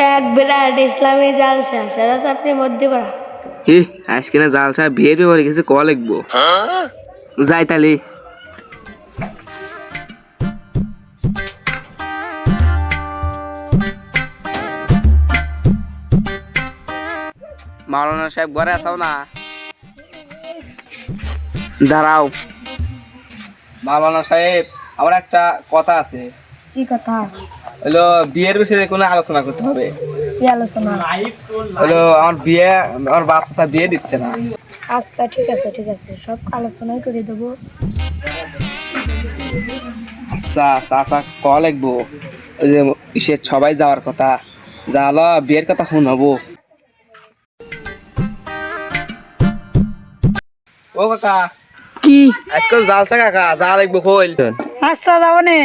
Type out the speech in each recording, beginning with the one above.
এক বিরাট ইসলামী জালসা আপনি মধ্যে পড়া আজকে না জাল সাহেব বিয়ের ব্যাপারে কিছু ক লিখব যাই তালি মাওলানা সাহেব ঘরে আসাও না? দাঁড়াও। মাওলানা সাহেব, আমার একটা কথা আছে। কি কথা? হলো বিয়ের বিষয়ে কোনো আলোচনা করতে হবে? কি আলোচনা? হলো আমার বিয়ে আমার বাপ চাচা বিয়ে দিচ্ছে না। আচ্ছা ঠিক আছে ঠিক আছে। সব আলোচনাই করে দেবো। আচ্ছা চাচা ক লাগবো। ওই যে সে সবাই যাওয়ার কথা। যা হলো বিয়ের কথা শুনব ও কাকা কি? আজকাল জালসা কাকা যা লাগবো কইল। আচ্ছা যাব নে।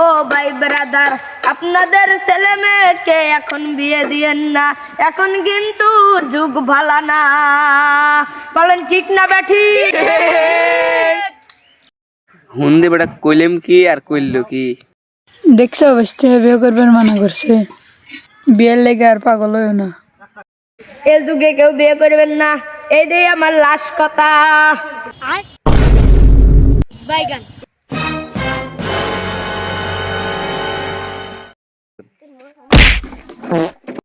ও ভাই ব্রাদার আপনাদের ছেলে মেয়েকে এখন বিয়ে দিয়েন না এখন কিন্তু যুগ ভালো না। বলেন ঠিক না ব্যাঠি? হুন্দি বেটা কইলেম কি আর কইল কি? দেখছ অবস্থা বিয়ে করবেন মানা করছে। বিয়ের লেগে আর পাগল হইও না। এ যুগে কেউ বিয়ে করবেন না এটাই আমার লাশ কথা। বাইগান